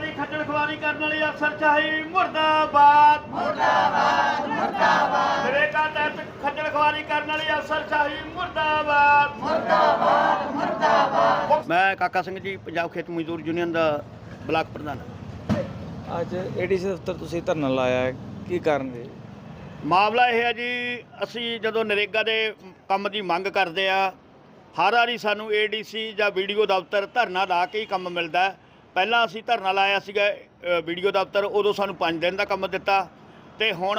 ਦੀ ਖੱਜਲ ਖਵਾਰੀ ਕਰਨ ਵਾਲੀ ਅਫਸਰਸ਼ਾਹੀ ਮੁਰਦਾਬਾਦ। ਮੁਰਦਾਬਾਦ ਮੁਰਦਾਬਾਦ। ਨਰੇਗਾ ਤਹਿਤ ਖੱਜਲ ਖਵਾਰੀ ਕਰਨ ਵਾਲੀ ਅਫਸਰਸ਼ਾਹੀ ਮੁਰਦਾਬਾਦ। ਮੁਰਦਾਬਾਦ ਮੁਰਦਾਬਾਦ। ਮੈਂ ਕਾਕਾ ਸਿੰਘ ਜੀ ਪੰਜਾਬ ਖੇਤ ਮਜ਼ਦੂਰ ਯੂਨੀਅਨ ਦਾ ਬਲਾਕ ਪ੍ਰਧਾਨ। ਅੱਜ ਏਡੀਸੀ ਦਫ਼ਤਰ ਤੁਸੀਂ ਧਰਨਾ ਲਾਇਆ ਹੈ ਕੀ ਕਾਰਨ ਹੈ? ਮਾਮਲਾ ਇਹ ਹੈ ਜੀ ਅਸੀਂ ਜਦੋਂ ਨਰੇਗਾ ਦੇ ਕੰਮ ਦੀ ਮੰਗ ਕਰਦੇ ਆ ਹਰ ਵਾਰੀ ਸਾਨੂੰ ਏਡੀਸੀ ਜਾਂ ਵੀਡੀਓ ਦਫ਼ਤਰ ਧਰਨਾ ਲਾ ਕੇ ਹੀ ਕੰਮ ਮਿਲਦਾ ਹੈ। ਪਹਿਲਾਂ ਅਸੀਂ ਧਰਨਾ ਲਾਇਆ ਸੀਗਾ ਅ, ਵੀਡੀਓ ਦਫ਼ਤਰ ਉਦੋਂ ਸਾਨੂੰ 5 ਦਿਨ ਦਾ ਕੰਮ ਦਿੱਤਾ ਤੇ ਹੁਣ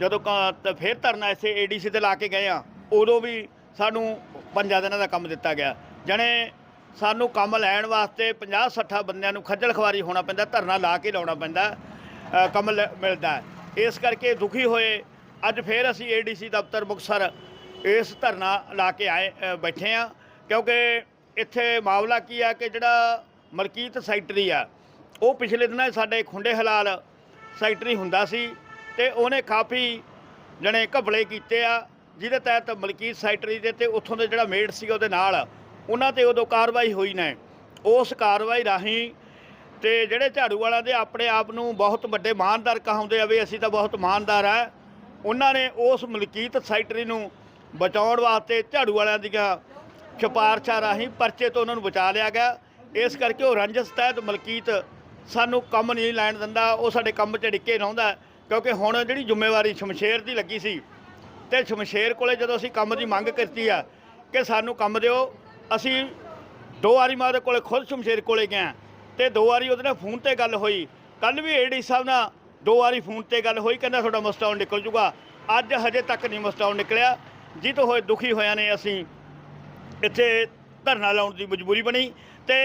ਜਦੋਂ ਕ- ਤੇ ਫਿਰ ਧਰਨਾ ਇਸੇ ਏਡੀਸੀ ਤੇ ਲਾ ਕੇ ਗਏ ਆ ਉਦੋਂ ਵੀ ਸਾਨੂੰ 5 ਦਿਨਾਂ ਦਾ ਕੰਮ ਦਿੱਤਾ ਗਿਆ। ਜਣੇ ਸਾਨੂੰ ਕੰਮ ਲੈਣ ਵਾਸਤੇ 50 60 ਬੰਦਿਆਂ ਨੂੰ ਖੱਜਲ ਖਵਾਰੀ ਹੋਣਾ ਪੈਂਦਾ ਧਰਨਾ ਲਾ ਕੇ ਲਾਉਣਾ ਪੈਂਦਾ ਕੰਮ ਲ- ਮਿਲਦਾ। ਇਸ ਕਰਕੇ ਦੁਖੀ ਹੋਏ ਅੱਜ ਫੇਰ ਅਸੀਂ ਏਡੀਸੀ ਦਫ਼ਤਰ ਮੁਕਤਸਰ ਇਸ ਧਰਨਾ ਲਾ ਕੇ ਆਏ ਬੈਠੇ ਆ ਕਿਉਂਕਿ ਇੱਥੇ ਮਾਮਲਾ ਕੀ ਆ ਕਿ ਜਿਹੜਾ ਮਲਕੀਤ ਸੈਕਟਰੀ ਆ। ਉਹ ਪਿਛਲੇ ਦਿਨਾਂ ਸਾਡੇ ਖੁੰਡੇ ਹਲਾਲ ਸੈਕਟਰੀ ਹੁੰਦਾ ਸੀ ਤੇ ਉਹਨੇ ਕਾਫੀ ਜਣੇ ਘਪਲੇ ਕੀਤੇ ਆ, ਜਿਹਦੇ ਤਹਿਤ ਮਲਕੀਤ ਸੈਕਟਰੀ ਦੇ ਤੇ ਉੱਥੋਂ ਦੇ ਜਿਹੜਾ ਮੇਡ ਸੀ ਉਹਦੇ ਨਾਲ, ਉਹਨਾਂ ਤੇ ਉਦੋਂ ਕਾਰਵਾਈ ਹੋਈ ਨੇ। ਉਸ ਕਾਰਵਾਈ ਰਾਹੀਂ ਤੇ ਜਿਹੜੇ ਝਾੜੂ ਵਾਲਿਆਂ ਦੇ ਆਪਣੇ ਆਪ ਨੂੰ ਬਹੁਤ ਵੱਡੇ ਇਮਾਨਦਾਰ ਕਹਾਉਂਦੇ ਆ ਵੀ ਅਸੀਂ ਤਾਂ ਬਹੁਤ ਇਮਾਨਦਾਰ ਆ, ਉਹਨਾਂ ਨੇ ਉਸ ਮਲਕੀਤ ਸੈਕਟਰੀ ਨੂੰ ਬਚਾਉਣ ਵਾਸਤੇ ਝਾੜੂ ਵਾਲਿਆਂ ਦੀਆਂ ਸਿਫਾਰਸ਼ਾਂ ਰਾਹੀਂ ਪਰਚੇ ਤੋਂ ਉਹਨਾਂ ਨੂੰ ਬਚਾ ਲਿਆ ਗਿਆ। ਇਸ ਕਰਕੇ ਉਹ ਰੰਜਸ ਤਹਿਤ ਮਲਕੀਤ ਸਾਨੂੰ ਕੰਮ ਨਹੀਂ ਲੈਣ ਦਿੰਦਾ, ਉਹ ਸਾਡੇ ਕੰਮ 'ਚ ਡਿੱਕੇ ਰਹਿੰਦਾ ਕਿਉਂਕਿ ਹੁਣ ਜਿਹੜੀ ਜ਼ਿੰਮੇਵਾਰੀ ਸ਼ਮਸ਼ੇਰ ਦੀ ਲੱਗੀ ਸੀ, ਤੇ ਸ਼ਮਸ਼ੇਰ ਕੋਲੇ ਜਦੋਂ ਅਸੀਂ ਕੰਮ ਦੀ ਮੰਗ ਕੀਤੀ ਆ ਕਿ ਸਾਨੂੰ ਕੰਮ ਦਿਓ, ਅਸੀਂ ਦੋ ਵਾਰੀ ਮੈਂ ਉਹਦੇ ਕੋਲੇ ਖੁਦ ਸ਼ਮਸ਼ੇਰ ਕੋਲੇ ਗਿਆ, ਤੇ ਦੋ ਵਾਰੀ ਉਹਦੇ ਨਾਲ ਫੋਨ ਤੇ ਗੱਲ ਹੋਈ ਕੱਲ ਵੀ ਏਡੀ ਸਾਹਿਬ ਨਾਲ ਦੋ ਵਾਰੀ ਫੋਨ ਤੇ ਗੱਲ ਹੋਈ, ਕਹਿੰਦਾ ਤੁਹਾਡਾ ਮਸਟਾਉਨ ਨਿਕਲ ਜੂਗਾ, ਅੱਜ ਹਜੇ ਤੱਕ ਨਹੀਂ ਮਸਟਾਉਨ ਨਿਕਲਿਆ ਜਿਹ ਹੋਏ ਦੁਖੀ ਹੋਇਆ ਨੇ ਅਸੀਂ, ਇੱਥੇ ਧਰਨਾ ਲਾਉਣ ਦੀ ਮਜਬੂਰੀ ਬਣੀ ਤੇ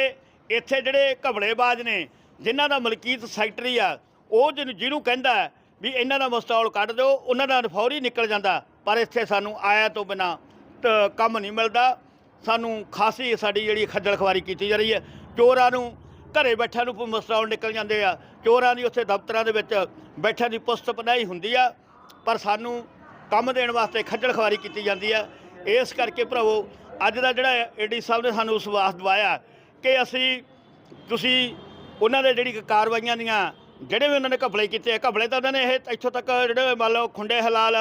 ਇੱਥੇ ਜਿਹੜੇ ਘਬਲੇਬਾਜ਼ ਨੇ, ਜਿਨ੍ਹਾਂ ਦਾ ਮਲਕੀਤ ਸੈਕਟਰੀ ਆ, ਉਹ ਜਿਹਨੂੰ ਜਿਹਨੂੰ ਕਹਿੰਦਾ ਵੀ ਇਹਨਾਂ ਦਾ ਮਸਟੌਲ ਕੱਢ ਦਿਓ, ਉਹਨਾਂ ਦਾ ਫੌਰੀ ਨਿਕਲ ਜਾਂਦਾ, ਪਰ ਇੱਥੇ ਸਾਨੂੰ ਆਇਆ ਤੋਂ ਬਿਨਾ ਕੰਮ ਨਹੀਂ ਮਿਲਦਾ। ਸਾਨੂੰ ਖਾਸੀ ਸਾਡੀ ਜਿਹੜੀ ਖੱਜਲ ਖਵਾਰੀ ਕੀਤੀ ਜਾ ਰਹੀ ਹੈ। ਚੋਰਾਂ ਨੂੰ ਘਰੇ ਬੈਠਿਆਂ ਨੂੰ ਮਸਟੌਲ ਨਿਕਲ ਜਾਂਦੇ ਆ। ਚੋਰਾਂ ਦੀ ਉੱਥੇ ਦਫ਼ਤਰਾਂ ਦੇ ਵਿੱਚ ਬੈਠਿਆਂ ਦੀ ਪੁਸਤ ਪਨਾਈ ਹੁੰਦੀ ਆ, ਪਰ ਸਾਨੂੰ ਕੰਮ ਦੇਣ ਵਾਸਤੇ ਖੱਜਲ ਖਵਾਰੀ ਕੀਤੀ ਜਾਂਦੀ ਆ। ਇਸ ਕਰਕੇ ਭਰਾਵੋ ਅੱਜ ਦਾ ਜਿਹੜਾ ਏਡੀ ਸਾਹਿਬ ਨੇ ਸਾਨੂੰ ਵਿਸ਼ਵਾਸ ਦਿਵਾਇਆ ਕਿ ਅਸੀਂ ਤੁਸੀਂ ਉਹਨਾਂ ਦੇ ਜਿਹੜੀ ਕਾਰਵਾਈਆਂ ਦੀਆਂ ਜਿਹੜੇ ਵੀ ਉਹਨਾਂ ਨੇ ਘਪਲੇ ਕੀਤੇ ਘਪਲੇ ਤਾਂ ਉਹਨਾਂ ਨੇ ਇਹ ਇੱਥੋਂ ਤੱਕ ਜਿਹੜੇ ਮੰਨ ਲਓ ਖੁੰਡੇ ਹਲਾਲ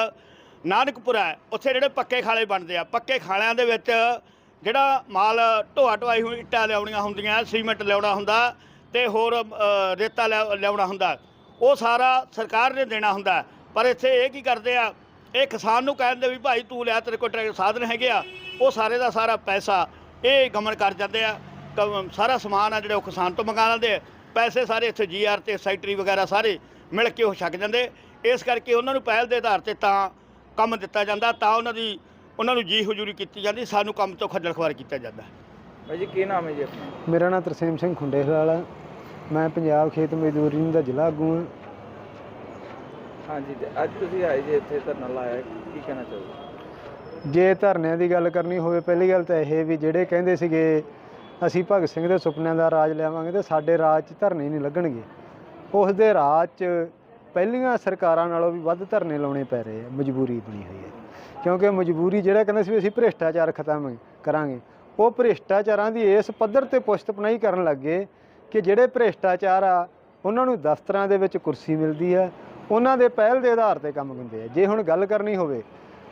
ਨਾਨਕਪੁਰਾ ਹੈ, ਉੱਥੇ ਜਿਹੜੇ ਪੱਕੇ ਖਾਲੇ ਬਣਦੇ ਆ। ਪੱਕੇ ਖਾਲਿਆਂ ਦੇ ਵਿੱਚ ਜਿਹੜਾ ਮਾਲ ਢੋਆ ਢੋਆਈ ਹੋਈ ਇੱਟਾਂ ਲਿਆਉਣੀਆਂ ਹੁੰਦੀਆਂ ਸੀਮੈਂਟ ਲਿਆਉਣਾ ਹੁੰਦਾ ਤੇ ਹੋਰ ਰੇਤਾ ਲਿਆ- ਲਿਆਉਣਾ ਹੁੰਦਾ। ਉਹ ਸਾਰਾ ਸਰਕਾਰ ਨੇ ਦੇਣਾ ਹੁੰਦਾ। ਪਰ ਇੱਥੇ ਇਹ ਕੀ ਕਰਦੇ ਆ ਇਹ ਕਿਸਾਨ ਨੂੰ ਕਹਿੰਦੇ ਵੀ ਭਾਈ ਤੂੰ ਲਿਆ ਤੇਰੇ ਕੋਲ ਟਰੈਕਟਰ ਸਾਧਨ ਹੈਗੇ ਆ ਉਹ ਸਾਰੇ ਦਾ ਸਾਰਾ ਪੈਸਾ ਇਹ ਗਮਨ ਕਰ ਜਾਂਦੇ ਆ ਕ- ਸਾਰਾ ਸਮਾਨ ਆ ਜਿਹੜੇ ਉਹ ਕਿਸਾਨ ਤੋਂ ਮੰਗਾ ਲੈਂਦੇ ਆ। ਪੈਸੇ ਸਾਰੇ ਇੱਥੇ ਜੀਆਰ ਤੇ ਸੈਕਟਰੀ ਵਗੈਰਾ ਸਾਰੇ ਮਿਲ ਕੇ ਉਹ ਛਕ ਜਾਂਦੇ। ਇਸ ਕਰਕੇ ਉਹਨਾਂ ਨੂੰ ਪਹਿਲ ਦੇ ਆਧਾਰ ਤੇ ਤਾਂ ਕੰਮ ਦਿੱਤਾ ਜਾਂਦਾ ਤਾਂ ਉਹਨਾਂ ਦੀ ਉਹਨਾਂ ਨੂੰ ਜੀ ਹਜ਼ੂਰੀ ਕੀਤੀ ਜਾਂਦੀ ਸਾਨੂੰ ਕੰਮ ਤੋਂ ਖੱਜਲ ਖਵਾਰ ਕੀਤਾ ਜਾਂਦਾ। ਭਾਈ ਜੀ ਕੀ ਨਾਮ ਹੈ ਜੀ ਆਪਣਾ? ਮੇਰਾ ਨਾਮ ਤਰਸੇਮ ਸਿੰਘ ਖੁੰਡੇਖਲਾਲ ਹੈ ਮੈਂ ਪੰਜਾਬ ਖੇਤ ਮਜ਼ਦੂਰ ਯੂਨੀਅਨ ਦਾ ਜ਼ਿਲ੍ਹਾ ਆਗੂ ਹਾਂ ਹਾਂਜੀ, ਤੇ ਅੱਜ ਤੁਸੀਂ ਆਏ ਜੇ ਇੱਥੇ ਧਰਨਾ ਲਾਇਆ, ਕੀ ਕਹਿਣਾ ਚਾਹੋਗੇ? ਜੇ ਧਰਨਿਆਂ ਦੀ ਗੱਲ ਕਰਨੀ ਹੋਵੇ, ਪਹਿਲੀ ਗੱਲ ਤਾਂ ਇਹ ਵੀ ਜਿਹੜੇ ਕਹਿੰਦੇ ਸੀਗੇ, ਅਸੀਂ ਭਗਤ ਸਿੰਘ ਦੇ ਸੁਪਨਿਆਂ ਦਾ ਰਾਜ ਲਿਆਵਾਂਗੇ ਤੇ ਸਾਡੇ ਰਾਜ 'ਚ ਧਰਨੇ ਨਹੀਂ ਲੱਗਣਗੇ। ਉਸ ਦੇ ਰਾਜ 'ਚ ਪਹਿਲੀਆਂ ਸਰਕਾਰਾਂ ਨਾਲੋਂ ਵੀ ਵੱਧ ਧਰਨੇ ਲਾਉਣੇ ਪੈ ਰਹੇ ਆ, ਮਜਬੂਰੀ ਬਣੀ ਹੋਈ ਹੈ। ਕਿਉਂਕਿ ਮਜਬੂਰੀ ਜਿਹੜਾ ਕਹਿੰਦੇ ਸੀ ਵੀ ਅਸੀਂ ਭ੍ਰਿਸ਼ਟਾਚਾਰ ਖਤਮ ਕਰਾਂਗੇ, ਉਹ ਭ੍ਰਿਸ਼ਟਾਚਾਰਾਂ ਦੀ ਇਸ ਪੱਧਰ ਤੇ ਪੁਸ਼ਤਪਨਾਈ ਕਰਨ ਲੱਗੇ ਕਿ ਜਿਹੜੇ ਭ੍ਰਿਸ਼ਟਾਚਾਰ ਆ, ਉਹਨਾਂ ਨੂੰ ਦਫ਼ਤਰਾਂ ਦੇ ਵਿੱਚ ਕੁਰਸੀ ਮਿਲਦੀ ਹੈ ਉਹਨਾਂ ਦੇ ਪਹਿਲ ਦੇ ਆਧਾਰ ਤੇ ਕੰਮ ਹੁੰਦੇ ਆ। ਜੇ ਹੁਣ ਗੱਲ ਕਰਨੀ ਹੋਵੇ,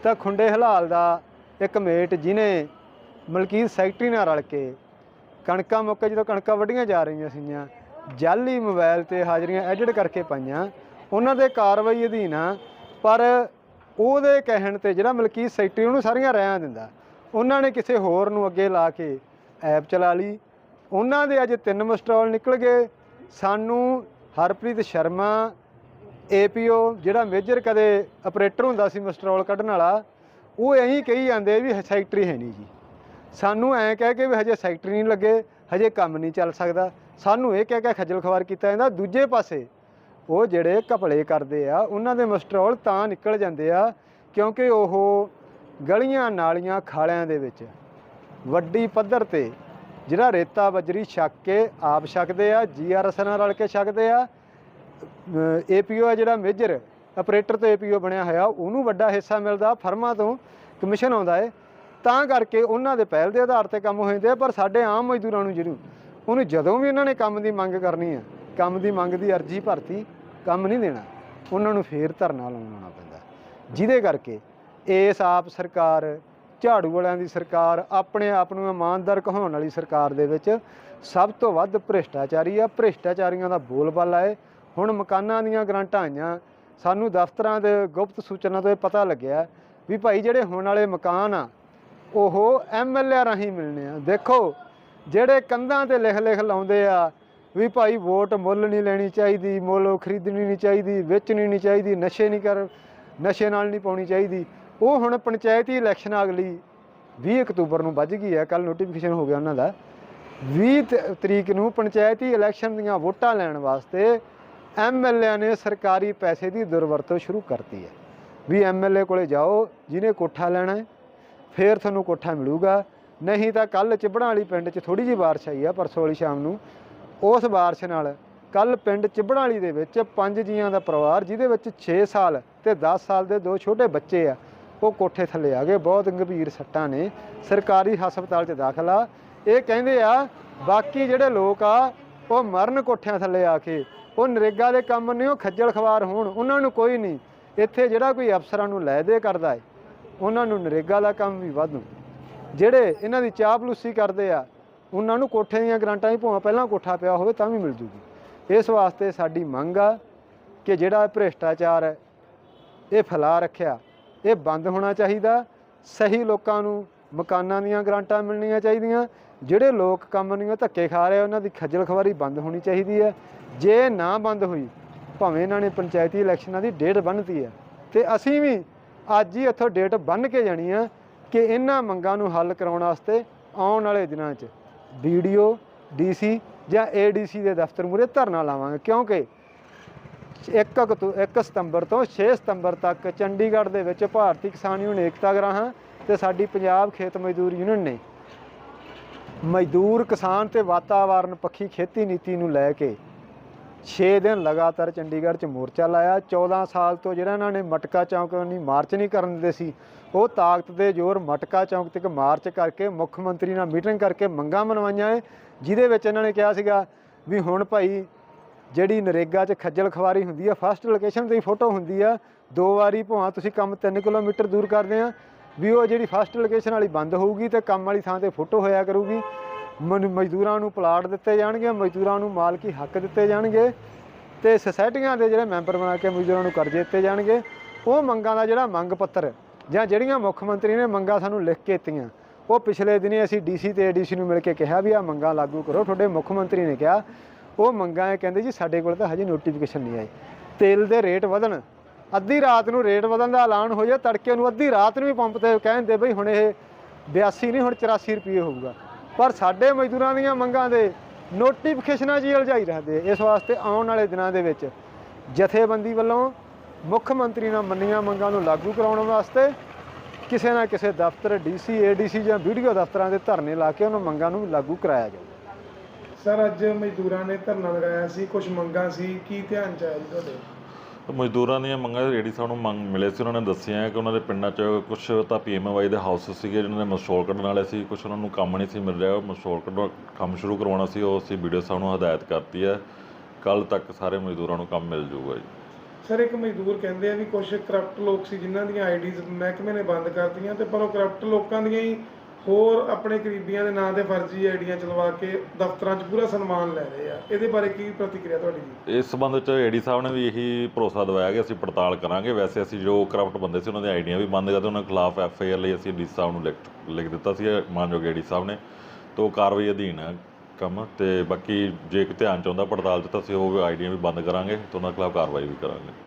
ਤਾਂ ਖੁੰਡੇ ਹਲਾਲ ਦਾ ਇੱਕ ਮੇਟ ਜਿਨੇ ਮਲਕੀਤ ਸੈਕਟਰੀ ਨਾਲ ਰਲ ਕੇ ਕਣਕਾਂ ਮੁੱਕੇ ਜਦੋਂ ਕਣਕਾਂ ਵੱਢੀਆਂ ਜਾ ਰਹੀਆਂ ਸੀਗੀਆਂ, ਜਾਲੀ ਮੋਬਾਈਲ ਤੇ ਹਾਜ਼ਰੀਆਂ ਐਡਿਟ ਕਰਕੇ ਪਾਈਆਂ, ਉਹਨਾਂ ਦੇ ਕਾਰਵਾਈ ਅਧੀਨ ਆ, ਪਰ ਉਹਦੇ ਕਹਿਣ ਤੇ ਜਿਹੜਾ ਮਲਕੀਤ ਸੈਕਟਰੀ ਉਹਨੂੰ ਸਾਰੀਆਂ ਰਾਇਆਂ ਦਿੰਦਾ। ਉਹਨਾਂ ਨੇ ਕਿਸੇ ਹੋਰ ਨੂੰ ਅੱਗੇ ਲਾ ਕੇ ਐਪ ਚਲਾ ਲਈ। ਉਹਨਾਂ ਦੇ ਅੱਜ ਤਿੰਨ ਮਸਟਰੋਲ ਨਿਕਲ ਗਏ। ਸਾਨੂੰ ਹਰਪ੍ਰੀਤ ਸ਼ਰਮਾ ਏਪੀਓ ਜਿਹੜਾ ਮੇਜਰ ਕਦੇ ਆਪਰੇਟਰ ਹੁੰਦਾ ਸੀ ਮਿਸਟਰੋਲ ਕੱਢਣ ਵਾਲਾ, ਉਹ ਐਂ ਕਹੀ ਜਾਂਦੇ ਵੀ ਸੈਕਟਰੀ ਹੈ ਨਹੀਂ ਜੀ। ਸਾਨੂੰ ਐਂ ਕਹਿ ਕੇ ਵੀ ਹਜੇ ਸੈਕਟਰੀ ਨਹੀਂ ਲੱਗੇ, ਹਜੇ ਕੰਮ ਨਹੀਂ ਚੱਲ ਸਕਦਾ। ਸਾਨੂੰ ਇਹ ਕਹਿ ਕੇ ਖੱਜਲ ਖਵਾਰ ਕੀਤਾ ਜਾਂਦਾ। ਦੂਜੇ ਪਾਸੇ ਉਹ ਜਿਹੜੇ ਘਪਲੇ ਕਰਦੇ ਆ, ਉਹਨਾਂ ਦੇ ਮਸਟਰੋਲ ਤਾਂ ਨਿਕਲ ਜਾਂਦੇ ਆ, ਕਿਉਂਕਿ ਉਹ ਗਲੀਆਂ ਨਾਲੀਆਂ ਖਾਲਿਆਂ ਦੇ ਵਿੱਚ ਵੱਡੀ ਪੱਧਰ ਤੇ ਜਿਹੜਾ ਰੇਤਾ, ਬਜਰੀ ਛੱਕ ਕੇ ਆਪ ਛਕਦੇ ਆ ਜੀਆਰਐਸ ਨਾਲ ਰਲ ਕੇ ਛਕਦੇ ਆ ਏਪੀਓ ਹੈ ਜਿਹੜਾ ਮੇਜਰ ਆਪਰੇਟਰ ਤੋਂ ਏਪੀਓ ਬਣਿਆ ਹੋਇਆ, ਉਹਨੂੰ ਵੱਡਾ ਹਿੱਸਾ ਮਿਲਦਾ, ਫਰਮਾਂ ਤੋਂ ਕਮਿਸ਼ਨ ਆਉਂਦਾ ਏ। ਤਾਂ ਕਰਕੇ ਉਹਨਾਂ ਦੇ ਪਹਿਲ ਦੇ ਆਧਾਰ ਤੇ ਕੰਮ ਹੋ ਜਾਂਦੇ ਆ, ਪਰ ਸਾਡੇ ਆਮ ਮਜ਼ਦੂਰਾਂ ਨੂੰ ਜਿਹਨੂੰ ਉਹਨੂੰ ਜਦੋਂ ਵੀ ਉਹਨਾਂ ਨੇ ਕੰਮ ਦੀ ਮੰਗ ਕਰਨੀ ਹੈ ਕੰਮ ਦੀ ਮੰਗ ਦੀ ਅਰਜੀ ਭਰਤੀ, ਕੰਮ ਨਹੀਂ ਦੇਣਾ, ਉਹਨਾਂ ਨੂੰ ਫੇਰ ਧਰਨਾ ਲਾਉਣ ਆਉਣਾ ਪੈਂਦਾ। ਜਿਹਦੇ ਕਰਕੇ ਇਸ ਆਪ ਸਰਕਾਰ, ਝਾੜੂ ਵਾਲਿਆਂ ਦੀ ਸਰਕਾਰ, ਆਪਣੇ ਆਪ ਨੂੰ ਇਮਾਨਦਾਰ ਕਹਾਉਣ ਵਾਲੀ ਸਰਕਾਰ ਦੇ ਵਿੱਚ ਸਭ ਤੋਂ ਵੱਧ ਭ੍ਰਿਸ਼ਟਾਚਾਰੀ ਆ। ਭ੍ਰਿਸ਼ਟਾਚਾਰੀਆਂ ਦਾ ਬੋਲਬਾਲਾ ਹੈ ਹੁਣ ਮਕਾਨਾਂ ਦੀਆਂ ਗਰਾਂਟਾਂ ਆਈਆਂ, ਸਾਨੂੰ ਦਫ਼ਤਰਾਂ ਦੇ ਗੁਪਤ ਸੂਚਨਾ ਤੋਂ ਇਹ ਪਤਾ ਲੱਗਿਆ ਵੀ ਭਾਈ ਜਿਹੜੇ ਹੋਣ ਵਾਲੇ ਮਕਾਨ ਆ, ਉਹ ਐਮਐਲਏ ਰਾਹੀਂ ਮਿਲਣੇ ਆ। ਦੇਖੋ, ਜਿਹੜੇ ਕੰਧਾਂ ਤੇ ਲਿਖ ਲਿਖ ਲਾਉਂਦੇ ਆ ਵੀ ਭਾਈ ਵੋਟ ਮੁੱਲ ਨਹੀਂ ਲੈਣੀ ਚਾਹੀਦੀ, ਮੁੱਲ ਖਰੀਦਣੀ ਨਹੀਂ ਚਾਹੀਦੀ, ਵੇਚਣੀ ਨਹੀਂ ਚਾਹੀਦੀ, ਨਸ਼ੇ ਨਹੀਂ ਕਰ, ਨਸ਼ੇ ਨਾਲ ਨਹੀਂ ਪਾਉਣੀ ਚਾਹੀਦੀ, ਉਹ ਹੁਣ ਪੰਚਾਇਤੀ ਇਲੈਕਸ਼ਨ ਅਗਲੀ 20 ਅਕਤੂਬਰ ਨੂੰ ਵੱਜ ਗਈ ਹੈ ਕੱਲ ਨੋਟੀਫਿਕੇਸ਼ਨ ਹੋ ਗਿਆ ਉਹਨਾਂ ਦਾ। 20 ਤ- ਤਰੀਕ ਨੂੰ ਪੰਚਾਇਤੀ ਇਲੈਕਸ਼ਨ ਦੀਆਂ ਵੋਟਾਂ ਲੈਣ ਵਾਸਤੇ ਐਮਐਲਏ ਨੇ ਸਰਕਾਰੀ ਪੈਸੇ ਦੀ ਦੁਰਵਰਤੋਂ ਸ਼ੁਰੂ ਕਰਤੀ ਹੈ। ਵੀ ਐਮਐਲਏ ਕੋਲੇ ਜਾਓ, ਜਿਹਨੇ ਕੋਠਾ ਲੈਣਾ ਹੈ, ਫੇਰ ਤੁਹਾਨੂੰ ਕੋਠਾ ਮਿਲੂਗਾ। ਨਹੀਂ ਤਾਂ ਕੱਲ ਚਿਬੜਾਂ ਵਾਲੀ ਪਿੰਡ 'ਚ ਥੋੜੀ ਜਿਹੀ ਬਾਰਿਸ਼ ਆਈ ਆ ਪਰਸੋਂ ਵਾਲੀ ਸ਼ਾਮ ਨੂੰ। ਉਸ ਬਾਰਿਸ਼ ਨਾਲ ਕੱਲ ਪਿੰਡ ਚਿਬੜਾਂ ਵਾਲੀ ਦੇ ਵਿੱਚ ਪੰਜ ਜੀਆਂ ਦਾ ਪਰਿਵਾਰ, ਜਿਹਦੇ ਵਿੱਚ 6 ਸਾਲ ਤੇ 10 ਸਾਲ ਦੇ ਦੋ ਛੋਟੇ ਬੱਚੇ ਆ, ਉਹ ਕੋਠੇ ਥੱਲੇ ਆ ਗਏ। ਬਹੁਤ ਗੰਭੀਰ ਸੱਟਾਂ ਨੇ। ਸਰਕਾਰੀ ਹਸਪਤਾਲ 'ਚ ਦਾਖਲਾ ਇਹ ਕਹਿੰਦੇ ਆ, ਬਾਕੀ ਜਿਹੜੇ ਲੋਕ ਆ, ਉਹ ਮਰਨ ਕੋਠਿਆਂ ਥੱਲੇ ਆ ਕੇ ਉਹ ਨਰੇਗਾ ਦੇ ਕੰਮ ਨੇ, ਉਹ ਖੱਜਲ ਖਵਾਰ ਹੋਣ, ਉਹਨਾਂ ਨੂੰ ਕੋਈ ਨਹੀਂ। ਇੱਥੇ ਜਿਹੜਾ ਕੋਈ ਅਫਸਰਾਂ ਨੂੰ ਲੈ ਦੇ ਕਰਦਾ ਹੈ ਉਹਨਾਂ ਨੂੰ ਨਰੇਗਾ ਦਾ ਕੰਮ ਵੀ ਵਾਧੂ। ਜਿਹੜੇ ਇਹਨਾਂ ਦੀ ਚਾਪਲੂਸੀ ਕਰਦੇ ਆ, ਉਹਨਾਂ ਨੂੰ ਕੋਠੇ ਦੀਆਂ ਗਰਾਂਟਾਂ ਹੀ ਭਾਵੇਂ ਪਹਿਲਾਂ ਕੋਠਾ ਪਿਆ ਹੋਵੇ ਤਾਂ ਵੀ ਮਿਲ ਜੂਗੀ। ਇਸ ਵਾਸਤੇ ਸਾਡੀ ਮੰਗ ਆ ਕਿ ਜਿਹੜਾ ਭ੍ਰਿਸ਼ਟਾਚਾਰ ਹੈ, ਇਹ ਫੈਲਾ ਰੱਖਿਆ। ਇਹ ਬੰਦ ਹੋਣਾ ਚਾਹੀਦਾ। ਸਹੀ ਲੋਕਾਂ ਨੂੰ ਮਕਾਨਾਂ ਦੀਆਂ ਗਰਾਂਟਾਂ ਮਿਲਣੀਆਂ ਚਾਹੀਦੀਆਂ। ਜਿਹੜੇ ਲੋਕ ਕੰਮ ਨਹੀਂ ਧੱਕੇ ਖਾ ਰਹੇ ਉਹਨਾਂ ਦੀ ਖੱਜਲ ਖਵਾਰੀ ਬੰਦ ਹੋਣੀ ਚਾਹੀਦੀ ਹੈ। ਜੇ ਨਾ ਬੰਦ ਹੋਈ, ਭਾਵੇਂ ਇਹਨਾਂ ਨੇ ਪੰਚਾਇਤੀ ਇਲੈਕਸ਼ਨਾਂ ਦੀ ਡੇਟ ਬੰਨ੍ਹਤੀ ਹੈ। ਤੇ ਅਸੀਂ ਵੀ ਅੱਜ ਹੀ ਇੱਥੋਂ ਡੇਟ ਬੰਨ੍ਹ ਕੇ ਜਾਣੀ ਆ ਕਿ ਇਹਨਾਂ ਮੰਗਾਂ ਨੂੰ ਹੱਲ ਕਰਾਉਣ ਵਾਸਤੇ ਆਉਣ ਵਾਲੇ ਦਿਨਾਂ 'ਚ ਵੀਡੀਓ ਡੀਸੀ ਜਾਂ ਏਡੀਸੀ ਦੇ ਦਫ਼ਤਰ ਮੂਹਰੇ ਧਰਨਾ ਲਾਵਾਂਗੇ। ਕਿਉਂਕਿ 1 ਅਕਤੂ 1 ਸਤੰਬਰ ਤੋਂ 6 ਸਤੰਬਰ ਤੱਕ ਚੰਡੀਗੜ੍ਹ ਦੇ ਵਿੱਚ ਭਾਰਤੀ ਕਿਸਾਨ ਯੂਨੀਅਨ ਏਕਤਾ ਗਰਾਹਾਂ ਤੇ ਸਾਡੀ ਪੰਜਾਬ ਖੇਤ ਮਜ਼ਦੂਰ ਯੂਨੀਅਨ ਨੇ ਮਜ਼ਦੂਰ ਕਿਸਾਨ ਤੇ ਵਾਤਾਵਰਣ ਪੱਖੀ ਖੇਤੀ ਨੀਤੀ ਨੂੰ ਲੈ ਕੇ 6 ਦਿਨ ਲਗਾਤਾਰ ਚੰਡੀਗੜ੍ਹ 'ਚ ਮੋਰਚਾ ਲਾਇਆ। 14 ਸਾਲ ਤੋਂ ਜਿਹੜਾ ਇਹਨਾਂ ਨੇ ਮਟਕਾ ਚੌਂਕ ਨਹੀਂ ਮਾਰਚ ਨਹੀਂ ਕਰਨ ਦਿੰਦੇ ਸੀ, ਉਹ ਤਾਕਤ ਦੇ ਜ਼ੋਰ ਮਟਕਾ ਚੌਂਕ ਤੱਕ ਮਾਰਚ ਕਰਕੇ ਮੁੱਖ ਮੰਤਰੀ ਨਾਲ ਮੀਟਿੰਗ ਕਰਕੇ ਮੰਗਾਂ ਮਨਵਾਈਆਂ ਏ, ਜਿਹਦੇ ਵਿੱਚ ਇਹਨਾਂ ਨੇ ਕਿਹਾ ਸੀਗਾ ਵੀ ਹੁਣ ਭਾਈ ਜਿਹੜੀ ਨਰੇਗਾ 'ਚ ਖੱਜਲ ਖਵਾਰੀ ਹੁੰਦੀ ਆ ਫਸਟ ਲੋਕੇਸ਼ਨ ਤੇ ਫੋਟੋ ਹੁੰਦੀ ਆ, ਦੋ ਵਾਰੀ ਭਾਵੇਂ ਤੁਸੀਂ ਕੰਮ 3 ਕਿਲੋਮੀਟਰ ਦੂਰ ਕਰਦੇ ਆ ਵੀ ਉਹ ਜਿਹੜੀ ਫਸਟ ਲੋਕੇਸ਼ਨ ਵਾਲੀ ਬੰਦ ਹੋਊਗੀ ਤੇ ਕੰਮ ਵਾਲੀ ਥਾਂ ਤੇ ਫੋਟੋ ਹੋਇਆ ਕਰੂਗੀ। ਮਨ- ਮਜ਼ਦੂਰਾਂ ਨੂੰ ਪਲਾਟ ਦਿੱਤੇ ਜਾਣਗੇ, ਮਜ਼ਦੂਰਾਂ ਨੂੰ ਮਾਲਕੀ ਹੱਕ ਦਿੱਤੇ ਜਾਣਗੇ ਤੇ ਸੁਸਾਇਟੀਆਂ ਦੇ ਜਿਹੜੇ ਮੈਂਬਰ ਬਣਾ ਕੇ ਮਜ਼ਦੂਰਾਂ ਨੂੰ ਕਰਜ਼ੇ ਦਿੱਤੇ ਜਾਣਗੇ। ਉਹ ਮੰਗਾਂ ਦਾ ਜਿਹੜਾ ਮੰਗ ਪੱਤਰ ਜਾਂ ਜਿਹੜੀਆਂ ਮੁੱਖ ਮੰਤਰੀ ਨੇ ਮੰਗਾਂ ਸਾਨੂੰ ਲਿਖ ਕੇ ਦਿੱਤੀਆਂ, ਉਹ ਪਿਛਲੇ ਦਿਨੇ ਅਸੀਂ ਡੀਸੀ ਤੇ ਏਡੀਸੀ ਨੂੰ ਮਿਲ ਕੇ ਕਿਹਾ ਵੀ ਆ ਮੰਗਾਂ ਲਾਗੂ ਕਰੋ। ਤੁਹਾਡੇ ਮੁੱਖ ਮੰਤਰੀ ਨੇ ਕਿਹਾ, ਉਹ ਮੰਗਾਂ ਇਹ ਕਹਿੰਦੇ ਜੀ ਸਾਡੇ ਕੋਲ ਤਾਂ ਹਜੇ ਨੋਟੀਫਿਕੇਸ਼ਨ ਨਹੀਂ ਆਈ। ਤੇਲ ਦੇ ਰੇਟ ਵਧਣ ਅੱਧੀ ਰਾਤ ਨੂੰ ਰੇਟ ਵਧਣ ਦਾ ਐਲਾਨ ਹੋ ਜਾ ਤੜਕੇ ਨੂੰ ਅੱਧੀ ਰਾਤ ਨੂੰ ਵੀ ਪੰਪ ਤੇ ਕਹਿੰਦੇ ਬਈ ਹੁਣ ਇਹ 82 ਨਹੀਂ, ਹੁਣ 84 ਰੁਪਏ ਹੋਊਗਾ। ਪਰ ਸਾਡੇ ਮਜ਼ਦੂਰਾਂ ਦੀਆਂ ਮੰਗਾਂ ਦੇ ਨੋਟੀਫਿਕੇਸ਼ਨਾਂ 'ਚ ਉਲਝਾਈ ਰੱਖਦੇ ਇਸ ਵਾਸਤੇ ਆਉਣ ਵਾਲੇ ਦਿਨਾਂ ਦੇ ਵਿੱਚ ਜਥੇਬੰਦੀ ਵੱਲੋਂ ਮੁੱਖ ਮੰਤਰੀ ਨਾਲ ਮੰਨੀਆਂ ਮੰਗਾਂ ਨੂੰ ਲਾਗੂ ਕਰਾਉਣ ਵਾਸਤੇ ਕਿਸੇ ਨਾ ਕਿਸੇ ਦਫ਼ਤਰ, ਡੀਸੀ, ਏਡੀਸੀ ਜਾਂ ਵੀਡੀਓ ਦਫ਼ਤਰਾਂ ਦੇ ਧਰਨੇ ਲਾ ਕੇ ਉਹਨਾਂ ਮੰਗਾਂ ਨੂੰ ਲਾਗੂ ਕਰਾਇਆ ਜਾਊ। ਸਰ, ਅੱਜ ਮਜ਼ਦੂਰਾਂ ਨੇ ਧਰਨਾ ਲਗਾਇਆ ਸੀ ਕੁਝ ਮੰਗਾਂ ਸੀ, ਕੀ ਧਿਆਨ ਚ ਆਇਆ ਤੁਹਾਡੇ? ਮਜ਼ਦੂਰਾਂ ਦੀਆਂ ਮੰਗਾਂ ਜਿਹੜੀ ਸਾਨੂੰ ਮੰਗ ਮਿਲੇ ਸੀ, ਉਹਨਾਂ ਨੇ ਦੱਸਿਆ ਕਿ ਉਹਨਾਂ ਦੇ ਪਿੰਡਾਂ 'ਚ ਕੁਝ ਤਾਂ ਪੀਐਮਵਾਈ ਦੇ ਹਾਊਸ ਸੀਗੇ, ਜਿਨ੍ਹਾਂ ਨੇ ਮਸਟੋਲ ਕੱਢਣ ਵਾਲੇ ਸੀ ਕੁਝ ਉਹਨਾਂ ਨੂੰ ਕੰਮ ਨਹੀਂ ਸੀ ਮਿਲ ਰਿਹਾ, ਉਹ ਮਸਟੋਲ ਕੱਢ ਕੰਮ ਸ਼ੁਰੂ ਕਰਵਾਉਣਾ ਸੀ, ਉਹ ਅਸੀਂ ਵੀਡੀਓ ਸਾਹਿਬ ਨੂੰ ਹਦਾਇਤ ਕਰਤੀ ਹੈ ਕੱਲ ਤੱਕ ਸਾਰੇ ਮਜ਼ਦੂਰਾਂ ਨੂੰ ਕੰਮ ਮਿਲ ਜਾਊਗਾ ਜੀ। ਸਰ, ਇੱਕ ਮਜ਼ਦੂਰ ਕਹਿੰਦੇ ਆ ਵੀ ਕੁਝ ਕਰਪਟ ਲੋਕ ਸੀ, ਜਿਨ੍ਹਾਂ ਦੀਆਂ ਆਈਡੀਜ਼ ਮਹਿਕਮੇ ਨੇ ਬੰਦ ਕਰਤੀਆਂ ਤੇ ਪਰ ਉਹ ਕਰਪਟ ਲੋਕਾਂ ਦੀਆਂ ਹੀ ਹੋਰ ਆਪਣੇ ਕਰੀਬੀਆਂ ਦੇ ਨਾਂ ਤੇ ਫਰਜ਼ੀ ਆਈਡੀਆਂ ਚਲਵਾ ਕੇ ਦਫ਼ਤਰਾਂ 'ਚ ਪੂਰਾ ਸਨਮਾਨ ਲੈ ਰਹੇ ਆ। ਇਹਦੇ ਬਾਰੇ ਕੀ ਪ੍ਰਤੀਕਿਰਿਆ ਤੁਹਾਡੀ ਜੀ? ਇਸ ਸੰਬੰਧ ਵਿੱਚ ਏਡੀ ਸਾਹਿਬ ਨੇ ਵੀ ਇਹੀ ਭਰੋਸਾ ਦਵਾਇਆ ਕਿ ਅਸੀਂ ਪੜਤਾਲ ਕਰਾਂਗੇ। ਵੈਸੇ ਅਸੀਂ ਜੋ ਕਰਪਟ ਬੰਦੇ ਸੀ, ਉਹਨਾਂ ਦੀਆਂ ਆਈਡੀਆਂ ਵੀ ਬੰਦ ਕਰਦੇ ਉਹਨਾਂ ਖਿਲਾਫ ਐਫ ਆਈ ਆਰ ਲਈ ਅਸੀਂ ਡੀ ਸਾਹਿਬ ਨੂੰ ਲਿਖ ਲਿਖ ਦਿੱਤਾ ਸੀ। ਮਾਨਯੋਗ ਏਡੀ ਸਾਹਿਬ ਨੇ। ਤੋਂ ਕਾਰਵਾਈ ਅਧੀਨ ਹੈ ਕੰਮ। ਤੇ ਬਾਕੀ ਜੇ ਇੱਕ ਧਿਆਨ ਚ ਆਉਂਦਾ ਪੜਤਾਲ ਚ, ਤਾਂ ਅਸੀਂ ਉਹ ਆਈਡੀਆਂ ਵੀ ਬੰਦ ਕਰਾਂਗੇ ਤੇ ਉਹਨਾਂ ਖਿਲਾਫ ਕਾਰਵਾਈ ਵੀ ਕਰਾਂਗੇ।